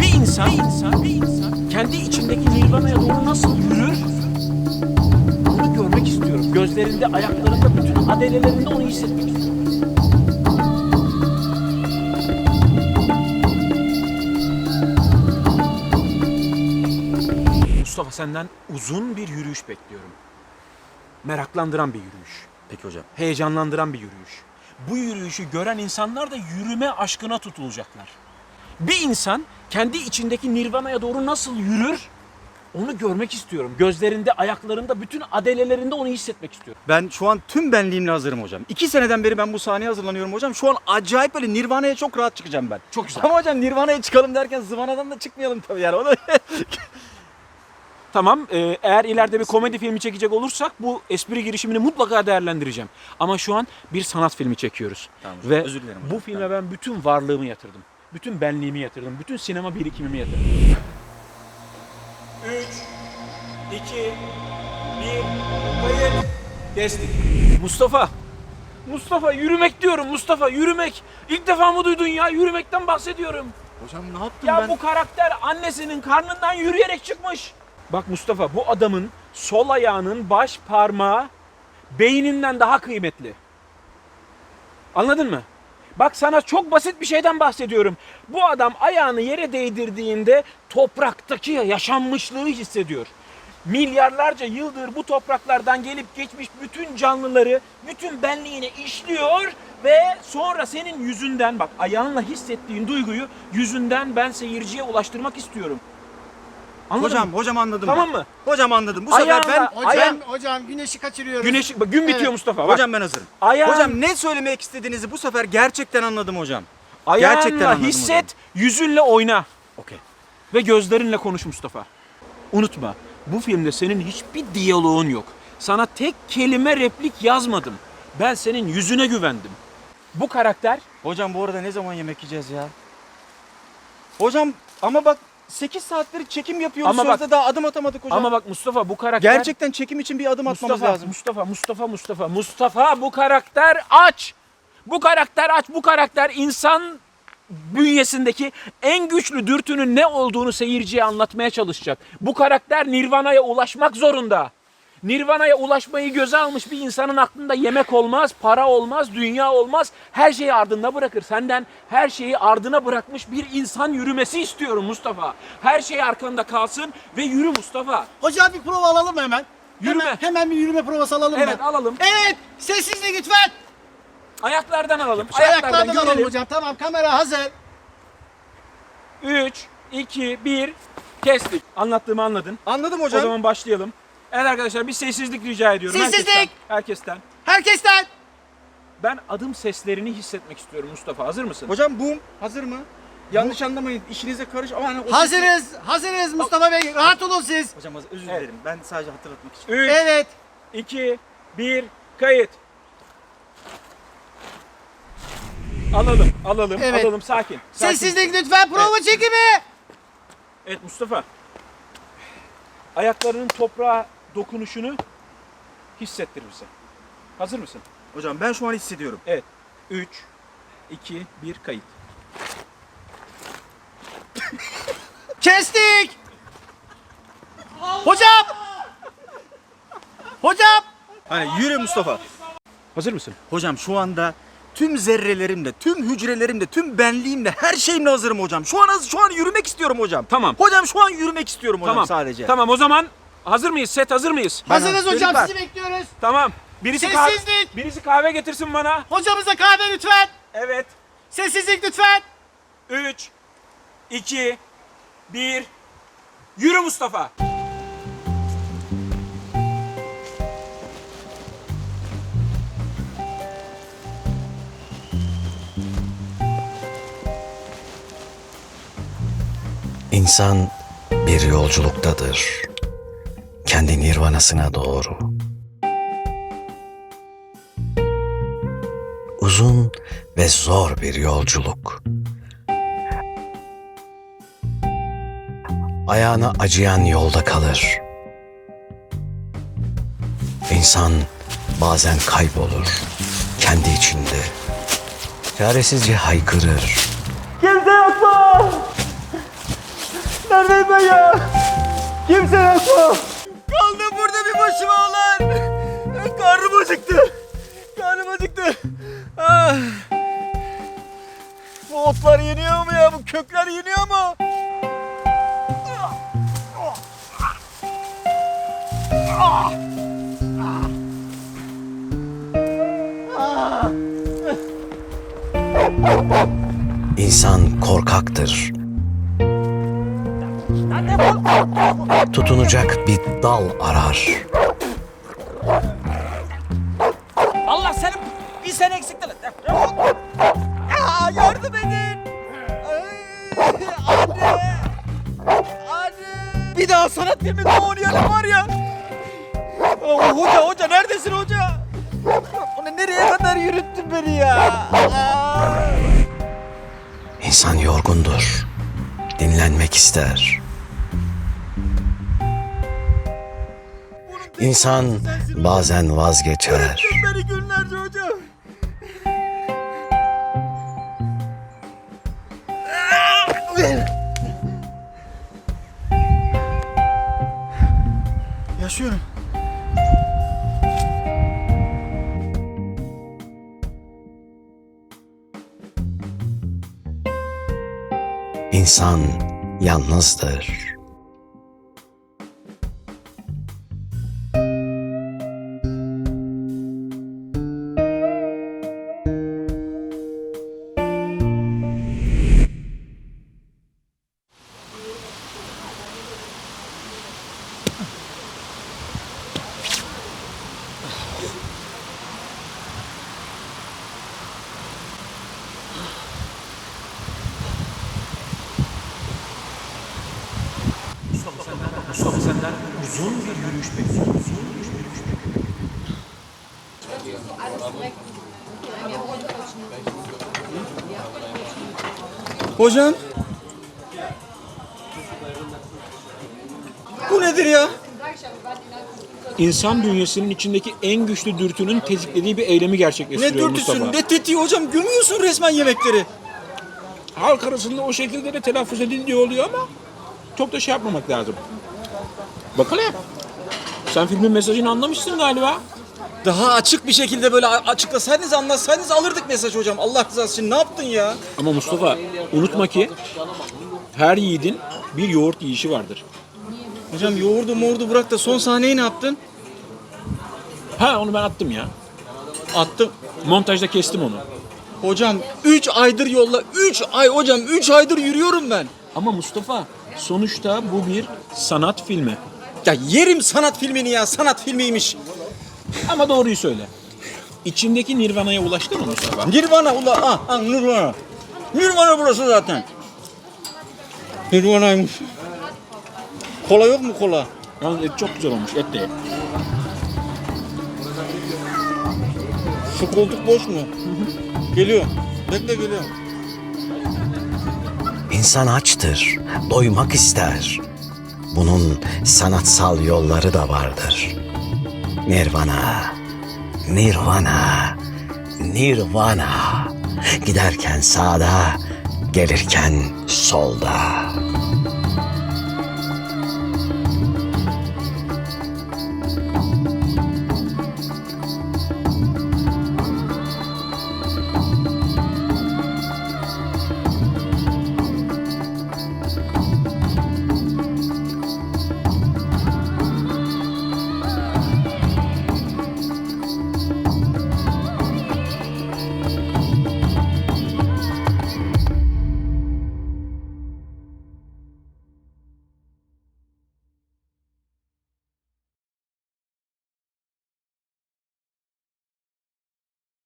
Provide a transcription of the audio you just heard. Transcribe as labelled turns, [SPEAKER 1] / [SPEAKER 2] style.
[SPEAKER 1] Bir insan, bir insan, bir insan kendi içindeki nirvana'ya doğru nasıl yürür? Onu görmek istiyorum. Gözlerinde, ayaklarında, bütün adelelerinde onu hissetmek istiyorum. Mustafa senden uzun bir yürüyüş bekliyorum. Meraklandıran bir yürüyüş.
[SPEAKER 2] Peki hocam.
[SPEAKER 1] Heyecanlandıran bir yürüyüş. Bu yürüyüşü gören insanlar da yürüme aşkına tutulacaklar. Bir insan kendi içindeki nirvana'ya doğru nasıl yürür? Onu görmek istiyorum. Gözlerinde, ayaklarında, bütün adelelerinde onu hissetmek istiyorum.
[SPEAKER 2] Ben şu an tüm benliğimle hazırım hocam. İki seneden beri ben bu sahneye hazırlanıyorum hocam. Şu an acayip böyle Nirvana'ya çok rahat çıkacağım ben.
[SPEAKER 1] Çok güzel.
[SPEAKER 2] Ama hocam Nirvana'ya çıkalım derken Zıvana'dan da çıkmayalım tabii yani. O da...
[SPEAKER 1] Tamam, e, eğer ileride bir komedi filmi çekecek olursak bu espri girişimini mutlaka değerlendireceğim. Ama şu an bir sanat filmi çekiyoruz.
[SPEAKER 2] Tamam hocam,
[SPEAKER 1] Ve
[SPEAKER 2] özür dilerim
[SPEAKER 1] bu
[SPEAKER 2] hocam.
[SPEAKER 1] filme ben bütün varlığımı yatırdım. Bütün benliğimi yatırdım. Bütün sinema birikimimi yatırdım. 3, 2, 1, kayıt. Kestik. Mustafa. Mustafa yürümek diyorum Mustafa yürümek. İlk defa mı duydun ya? Yürümekten bahsediyorum.
[SPEAKER 2] Hocam ne yaptım
[SPEAKER 1] Ya
[SPEAKER 2] ben?
[SPEAKER 1] bu karakter annesinin karnından yürüyerek çıkmış. Bak Mustafa bu adamın sol ayağının baş parmağı beyninden daha kıymetli. Anladın mı? Bak sana çok basit bir şeyden bahsediyorum. Bu adam ayağını yere değdirdiğinde topraktaki yaşanmışlığı hissediyor. Milyarlarca yıldır bu topraklardan gelip geçmiş bütün canlıları, bütün benliğine işliyor ve sonra senin yüzünden bak ayağınla hissettiğin duyguyu yüzünden ben seyirciye ulaştırmak istiyorum. Anladın
[SPEAKER 2] Hocam,
[SPEAKER 1] mı?
[SPEAKER 2] hocam anladım
[SPEAKER 1] Tamam
[SPEAKER 2] ben.
[SPEAKER 1] mı?
[SPEAKER 2] Hocam anladım. Bu sefer
[SPEAKER 1] Ayağınla-
[SPEAKER 2] ben...
[SPEAKER 3] Hocam,
[SPEAKER 1] Ayağım-
[SPEAKER 3] hocam güneşi kaçırıyoruz.
[SPEAKER 1] Güneş bak gün bitiyor
[SPEAKER 3] Evet.
[SPEAKER 1] Mustafa. Bak.
[SPEAKER 2] Hocam ben hazırım.
[SPEAKER 1] Ayağın-
[SPEAKER 2] Hocam ne söylemek istediğinizi bu sefer gerçekten anladım hocam.
[SPEAKER 1] Ayağınla
[SPEAKER 2] gerçekten anladım
[SPEAKER 1] hisset, yüzünle oyna.
[SPEAKER 2] Okey.
[SPEAKER 1] Ve gözlerinle konuş Mustafa. Unutma, bu filmde senin hiçbir diyaloğun yok. Sana tek kelime replik yazmadım. Ben senin yüzüne güvendim. Bu karakter
[SPEAKER 2] Hocam bu arada ne zaman yemek yiyeceğiz ya? Hocam ama bak 8 saattir çekim yapıyoruz.
[SPEAKER 1] Ama bak-
[SPEAKER 2] Sözde daha adım atamadık hocam.
[SPEAKER 1] ama bak Mustafa bu karakter
[SPEAKER 2] Gerçekten çekim için bir adım atmamız
[SPEAKER 1] Mustafa,
[SPEAKER 2] lazım.
[SPEAKER 1] Mustafa, Mustafa, Mustafa, Mustafa bu karakter aç. Bu karakter aç. Bu karakter insan bünyesindeki en güçlü dürtünün ne olduğunu seyirciye anlatmaya çalışacak. Bu karakter Nirvana'ya ulaşmak zorunda. Nirvana'ya ulaşmayı göze almış bir insanın aklında yemek olmaz, para olmaz, dünya olmaz. Her şeyi ardında bırakır. Senden her şeyi ardına bırakmış bir insan yürümesi istiyorum Mustafa. Her şey arkanda kalsın ve yürü Mustafa.
[SPEAKER 3] Hocam bir prova alalım mı hemen?
[SPEAKER 1] Yürüme.
[SPEAKER 3] Hemen, hemen bir yürüme provası alalım
[SPEAKER 1] Evet
[SPEAKER 3] mı?
[SPEAKER 1] alalım.
[SPEAKER 3] Evet, sessizlik lütfen.
[SPEAKER 1] Ayaklardan alalım.
[SPEAKER 3] Ayaklardan
[SPEAKER 1] Ayaklardan
[SPEAKER 3] alalım hocam. Tamam, kamera hazır.
[SPEAKER 1] 3, 2, 1. Kestik. Anlattığımı anladın.
[SPEAKER 2] Anladım hocam.
[SPEAKER 1] O zaman başlayalım. Evet arkadaşlar bir sessizlik rica ediyorum.
[SPEAKER 3] Sessizlik!
[SPEAKER 1] Herkesten. Herkesten.
[SPEAKER 3] Herkesten.
[SPEAKER 1] Ben adım seslerini hissetmek istiyorum Mustafa. Hazır mısın?
[SPEAKER 2] Hocam bu hazır mı? Yanlış anlamayın. işinize karış. Ama hani o
[SPEAKER 3] Hazırız, hazırız Mustafa Bey. Rahat olun siz.
[SPEAKER 2] Hocam. Özür
[SPEAKER 1] Evet.
[SPEAKER 2] dilerim. Ben sadece hatırlatmak için.
[SPEAKER 1] 3,
[SPEAKER 3] Evet.
[SPEAKER 1] 2, 1. Kayıt. Alalım, alalım,
[SPEAKER 3] Evet.
[SPEAKER 1] alalım. Sakin. sakin.
[SPEAKER 3] Sessizlik lütfen. Prova çekimi.
[SPEAKER 1] Evet Mustafa. Ayaklarının toprağa dokunuşunu hissettir bize. Hazır mısın?
[SPEAKER 2] Hocam ben şu an hissediyorum.
[SPEAKER 1] Evet. 3, 2, 1 kayıt.
[SPEAKER 3] Kestik. Hocam. Hocam.
[SPEAKER 2] Hani yürü Mustafa.
[SPEAKER 1] Hazır mısın?
[SPEAKER 2] Hocam şu anda tüm zerrelerimle, tüm hücrelerimle, tüm benliğimle, her şeyimle hazırım hocam. Şu an şu an yürümek istiyorum hocam.
[SPEAKER 1] Tamam.
[SPEAKER 2] Hocam şu an yürümek istiyorum hocam
[SPEAKER 1] tamam.
[SPEAKER 2] sadece.
[SPEAKER 1] Tamam o zaman hazır mıyız? Set hazır mıyız?
[SPEAKER 3] Hazırız hocam.
[SPEAKER 1] Çocuklar.
[SPEAKER 3] Sizi bekliyoruz.
[SPEAKER 1] Tamam. Birisi kahve,
[SPEAKER 3] Sessizlik.
[SPEAKER 1] birisi kahve getirsin bana.
[SPEAKER 3] Hocamıza kahve lütfen.
[SPEAKER 1] Evet.
[SPEAKER 3] Sessizlik lütfen.
[SPEAKER 1] 3, 2, 1. Yürü Mustafa.
[SPEAKER 4] İnsan bir yolculuktadır. Kendi nirvanasına doğru. Uzun ve zor bir yolculuk. Ayağına acıyan yolda kalır. İnsan bazen kaybolur kendi içinde. Çaresizce haykırır.
[SPEAKER 1] Kimse yoksa!
[SPEAKER 2] neredeyim ben ya? Kimse yok mu? Başıma ulan. Karnım acıktı. Karnım acıktı. Ah. Bu otlar yeniyor mu ya? Bu kökler yeniyor mu?
[SPEAKER 4] İnsan korkaktır. Tutunacak bir dal arar.
[SPEAKER 2] Bir sene eksikti. Aa, yardım edin. Ay, Anne. Anne. Bir daha sanat filminde oynayalım var ya. Oh, hoca hoca neredesin hoca? Onu nereye kadar yürüttün beni ya? Aa.
[SPEAKER 4] İnsan yorgundur. Dinlenmek ister. İnsan bazen vazgeçer.
[SPEAKER 2] Beni günlerce hocam. Yaşıyorum.
[SPEAKER 4] İnsan yalnızdır.
[SPEAKER 1] Mustafa senden uzun bir yürüyüş bekliyorum.
[SPEAKER 2] Hocam. Bu nedir ya?
[SPEAKER 1] İnsan bünyesinin içindeki en güçlü dürtünün tetiklediği bir eylemi
[SPEAKER 2] Ne
[SPEAKER 1] gerçekleştiriyor
[SPEAKER 2] dürtüsün,
[SPEAKER 1] Mustafa.
[SPEAKER 2] ne tetiği hocam? Gömüyorsun resmen yemekleri.
[SPEAKER 1] Halk arasında o şekilde de telaffuz edildiği oluyor ama çok da şey yapmamak lazım. Bakalım. Sen filmin mesajını anlamışsın galiba.
[SPEAKER 2] Daha açık bir şekilde böyle açıklasaydınız, anlatsaydınız alırdık mesaj hocam. Allah rızası için ne yaptın ya?
[SPEAKER 1] Ama Mustafa unutma ki her yiğidin bir yoğurt yiyişi vardır.
[SPEAKER 2] Hocam yoğurdu moğurdu bırak da son sahneyi ne yaptın?
[SPEAKER 1] Ha onu ben attım ya.
[SPEAKER 2] Attım.
[SPEAKER 1] Montajda kestim onu.
[SPEAKER 2] Hocam 3 aydır yolla. 3 ay hocam 3 aydır yürüyorum ben.
[SPEAKER 1] Ama Mustafa sonuçta bu bir sanat filmi.
[SPEAKER 2] Ya yerim sanat filmini ya. Sanat filmiymiş.
[SPEAKER 1] Ama doğruyu söyle. İçindeki Nirvana'ya ulaştın mı Mustafa?
[SPEAKER 2] Nirvana ula. Ah, ah Nirvana. Nirvana burası zaten. Nirvana'ymış. Kola yok mu kola?
[SPEAKER 1] Yalnız et çok güzel olmuş. Et de ye.
[SPEAKER 2] Şu koltuk boş mu? Geliyor. Bekle geliyor.
[SPEAKER 4] İnsan açtır, doymak ister. Bunun sanatsal yolları da vardır. Nirvana, Nirvana, Nirvana. Giderken sağda, gelirken solda.